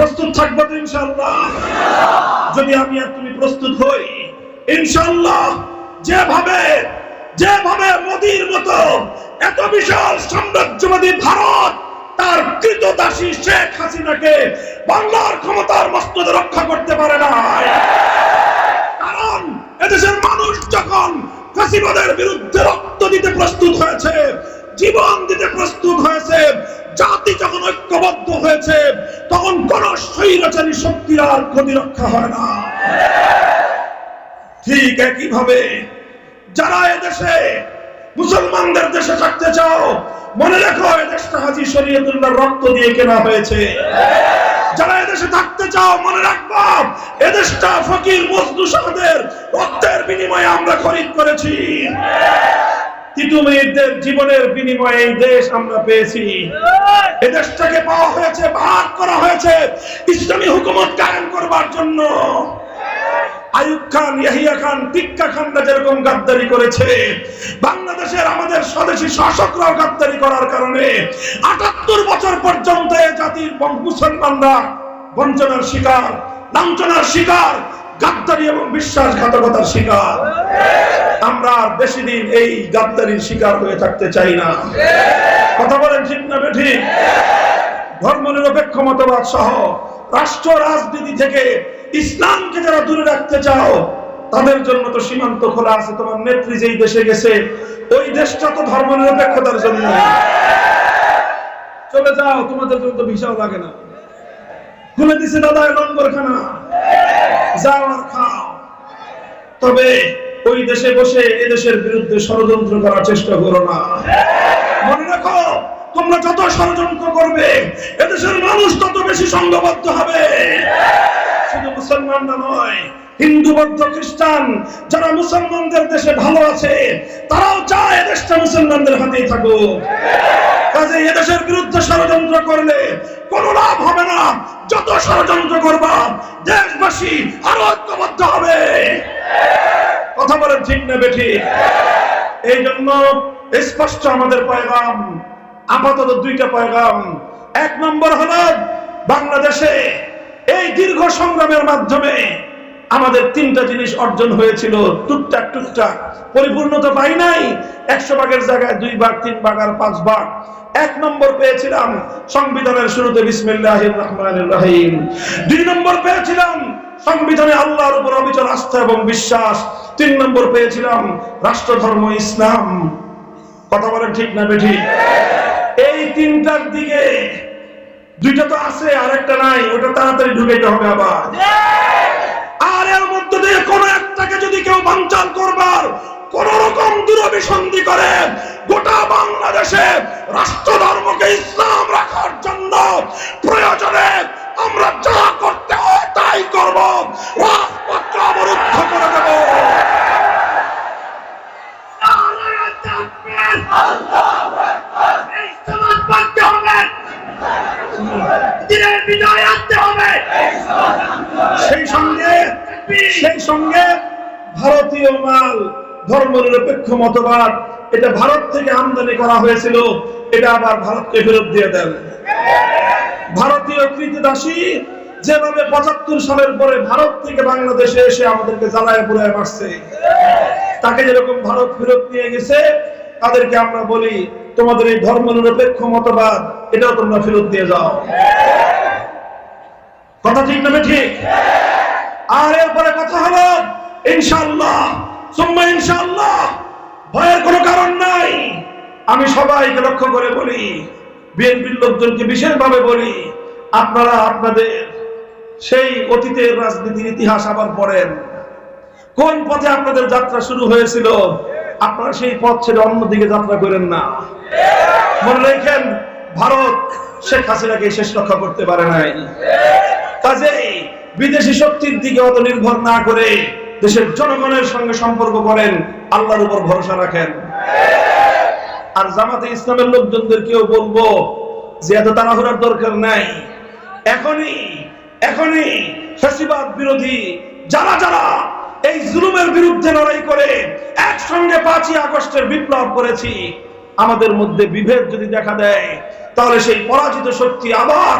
প্রস্তুত থাকব তো ইনশাল্লাহ যদি আমি আর তুমি প্রস্তুত হই ইনশাল্লাহ যেভাবে যেভাবে মোদির মতো এত বিশাল সাম্রাজ্যবাদী ভারত, তার কৃতদাসী শেখ হাসিনাকে বাংলার ক্ষমতার রক্ষা করতে পারে না কারণ এদেশের মানুষ যখন ফাঁসিবাদের বিরুদ্ধে রক্ত দিতে প্রস্তুত হয়েছে, জীবন দিতে প্রস্তুত হয়েছে, জাতি যখন ঐক্যবদ্ধ হয়েছে কোন স্বৈরাচারী শক্তির আর ক্ষতি রক্ষা হয় না। ঠিক একইভাবে যারা এদেশে মুসলমানদের দেশে থাকতে চাও, মনে রেখো এদেশটা হাজি শরীয়তুল্লাহ রক্ত দিয়ে কেনা হয়েছে। যারা এদেশে থাকতে চাও, মনে রাখবা এদেশটা ফকির মজনু সাহেদের রক্তের বিনিময়ে আমরা খরিদ করেছি। তিতুমিরদের জীবনের বিনিময়ে এই দেশ আমরা পেয়েছি। এই! দেশটাকে পাওয়া হয়েছে ভাগ করা হয়েছে ইসলামী হুকুমত কায়েম করবার জন্য। আয়ুব খান ইয়াহিয়া খান টিক্কা খানরা যেরকম গাদ্দারি করেছে বাংলাদেশের আমাদের স্বদেশী শাসকরাও গাদ্দারি করার কারণে আটাত্তর বছর পর্যন্ত জাতির মুসলমানরা বঞ্চনার শিকার লাঞ্ছনার শিকার গাদ্দারি এবং বিশ্বাসঘাতকতার শিকার। আমরা বেশি দিন এই গাদ্দারির শিকার হয়ে থাকতে চাই না। কথা বলেন ঠিক না বেঠিক ধর্ম নিরপেক্ষ মতবাদ সহ রাষ্ট্র রাজনীতি থেকে ইসলামকে যারা দূরে রাখতে চাও, তাদের জন্য তো সীমান্ত খোলা আছে। তোমার নেত্রী যেই দেশে গেছে, ওই দেশটা তো ধর্ম নিরপেক্ষতার জন্য। চলে যাও, তোমাদের জন্য তো ভিসাও লাগে না। খুলে দিছে দাদা লঙ্গরখানা যাও আর খাও। তবে ওই দেশে বসে এদেশের বিরুদ্ধে ষড়যন্ত্র করার চেষ্টা করো না। মনে রাখো, তোমরা যত ষড়যন্ত্র করবে, এদেশের মানুষ তত বেশি সংঘবদ্ধ হবে। শুধু মুসলমানরা নয়, হিন্দু, বৌদ্ধ, খ্রিস্টান, যারা মুসলমানদের দেশে ভালো আছে, তারাও চায় এদেশটা মুসলমানদের হাতেই থাকুক। কাজে এদেশের বিরুদ্ধে ষড়যন্ত্র করলে কোন লাভ হবে না। যত ষড়যন্ত্র করবা, দেশবাসী আরও ঐক্যবদ্ধ হবে। কথা বলেন ঠিক না বেঠি। এই জন্য স্পষ্ট আমাদের পয়গাম, আপাতত দুইটা পয়গাম। এক নম্বর হল, বাংলাদেশে এই দীর্ঘ সংগ্রামের মাধ্যমে আমাদের তিনটা জিনিস অর্জন হয়েছিল। টুকটাক টুকটাক। পরিপূর্ণতা পাই নাই, একশো ভাগের জায়গায় দুই ভাগ, তিন ভাগ আর পাঁচ ভাগ। এক নম্বর পেয়েছিলাম সংবিধানের শুরুতে বিসমিল্লাহ রহমান রহিম। দুই নম্বর পেয়েছিলাম সংবিধানে আল্লাহর উপর অবিচল আস্থা এবং বিশ্বাস। তিন নম্বর পেয়েছিলাম রাষ্ট্র ধর্ম ইসলাম। কথা বলেন ঠিক না বেঠি? এই তিনটার দিকে দুইটা তো আছে আর একটা নাই, ওটা তাড়াতাড়ি ঢুকাইতে হবে আবার। আর এর মধ্যে দিয়ে কোন একটাকে যদি কেউ বাঞ্চাল করবার কোন রকম দূরভিসন্ধি করে, গোটা বাংলাদেশে রাষ্ট্র ধর্মকে ইসলাম নিরপেক্ষ মতবাদ, এটা ভারত থেকে আমদানি করা হয়েছিল, এটা আবার ভারতকে ফেরত দিয়ে দেন। ভারতীয় কৃতদাসী যেভাবে পঁচাত্তর সালের পরে ভারত থেকে বাংলাদেশে এসে আমাদেরকে জ্বালায় পুরায় মারছে, তাকে যেরকম ভারত ফেরত নিয়ে গেছে তাদেরকে আমরা বলি, তোমাদের এই ধর্ম নিরপেক্ষ মতবাদ, এটাও তোমরা ফেরত দিয়ে যাও। কথা ঠিক না ঠিক? আর এরপরে কথা হলো ইনশাল্লাহ সুম্মা ইনশাল্লাহ ভয়ের কোনো কারণ নাই। আমি সবাইকে লক্ষ্য করে বলি, বিএনপির লোকজনকে বিশেষভাবে বলি, আপনারা আপনাদের সেই অতীতের রাজনীতির ইতিহাস আবার পড়েন। কোন পথে আপনাদের যাত্রা শুরু হয়েছিল? আপনারা সেই পথ ছেড়ে অন্যদিকে যাত্রা করেন না। মনে রেখেন, ভারত শেখ হাসিনাকে শেষ রক্ষা করতে পারে নাই। কাজেই বিদেশি শক্তির দিকে অত নির্ভর না করে দেশের জনগণের সঙ্গে সম্পর্ক করেন, আল্লাহর উপর ভরসা রাখেন। আর জামাতে ইসলামের লোকজনদের কেউ বলব, যে এত তাড়াহুড়ার দরকার নাই। এখনই এখনই ফ্যাসিবাদ বিরোধী যারা যারা এই জুলুমের বিরুদ্ধে লড়াই করে একসঙ্গে পাঁচই আগস্টের বিপ্লব করেছি। আমাদের মধ্যে বিভেদ যদি দেখা দেয়, তাহলে সেই পরাজিত শক্তি আবার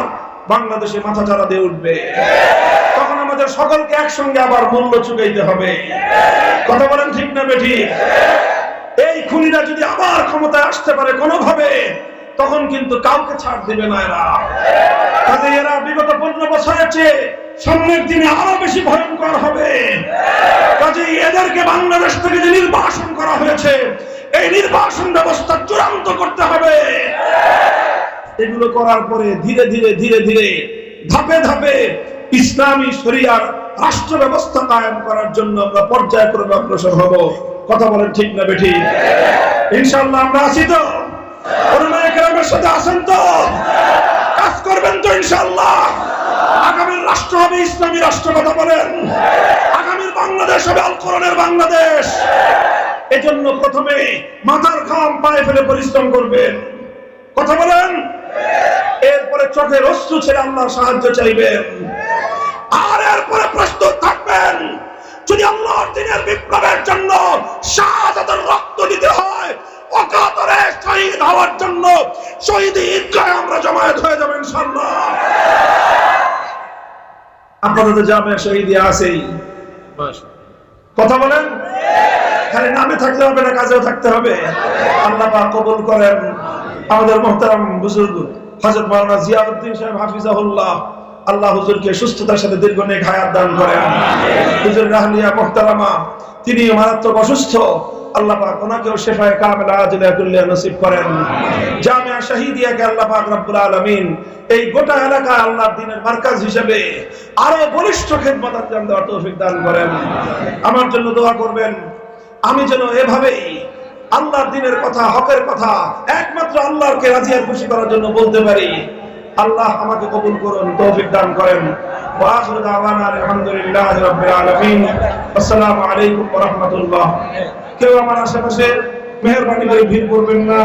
বাংলাদেশে মাথা চারা দিয়ে উঠবে। তখন আমাদের সকলকে একসঙ্গে আবার মূল্য চুকাইতে হবে। কথা বলেন ঠিক না বেঠি এই খুনিরা যদি আবার ক্ষমতায় আসতে পারে কোনোভাবে তখন কিন্তু কাউকে ছাড় দিবে না এরা। কাজে এরা বিগত পনেরো বছরের চেয়ে সামনের দিনে আরও বেশি ভয়ঙ্কর হবে। কাজে এদেরকে বাংলাদেশ থেকে যে নির্বাসন করা হয়েছে, এই নির্বাসন ব্যবস্থা চূড়ান্ত করতে হবে। এগুলো করার পরে ধীরে ধীরে ধীরে ধীরে ধাপে ধাপে ইসলামী শরিয়ার রাষ্ট্র ব্যবস্থা কায়েম করার জন্য আমরা পর্যায়ক্রমে অগ্রসর হব। কথা বলেন ঠিক না বেঠি ইনশাল্লাহ আমরা আছি তো। কেরামের সাথে আছেন তো? কাজ করবেন তো ইনশাল্লাহ আগামীর রাষ্ট্র হবে ইসলামী রাষ্ট্র, কথা বলেন। আগামীর বাংলাদেশ হবে আল কোরআনের বাংলাদেশ। এজন্য প্রথমে মাথার ঘাম পায়ে ফেলে পরিশ্রম করবেন। কথা বলেন? এরপরে চোখের অশ্রু ছেড়ে আল্লাহর সাহায্য চাইবেন। আর এরপরে প্রস্তুত আমরা আপনাদের জামে আছেই। কথা বলেন? খালি নামে থাকতে হবে না, কাজেও থাকতে হবে। আল্লাহ কবুল করেন। আমাদের মোহতারাম বুজুর্গ হাজর মাওলানা জিয়াউদ্দিন সাহেব হাফিজাহুল্লাহ আল্লাহ হুজুরকে সুস্থতার সাথে দীর্ঘ নেক হায়াত দান করেন। হুজুর রাহলিয়া মোহতারামা তিনি মারাত্মক অসুস্থ। আল্লাহ পাক ওনাকেও শেফায়ে কামিলা কুল্লিয়া নসিব করেন। জামিয়া শাহিদিয়াকে আল্লাহ পাক রব্বুল আলামিন এই গোটা এলাকা আল্লাহর দিনের মার্কাজ হিসেবে আরও বলিষ্ঠ খেদমত আঞ্জাম দেওয়ার তৌফিক দান করেন। আমার জন্য দোয়া করবেন আমি যেন এভাবেই আল্লাহর দিনের কথা হকের কথা একমাত্র আল্লাহকে রাজি আর খুশি করার জন্য বলতে পারি। আল্লাহ আমাকে কবুল করুন, তৌফিক দান করেন। ওয়াসুল দাওয়ানা আলহামদুলিল্লাহ রাব্বিল আলামিন। আসসালামু আলাইকুম ওয়া রাহমাতুল্লাহ। কেউ আমার আশেপাশে মেহেরবানি করে ভিড় করবেন না।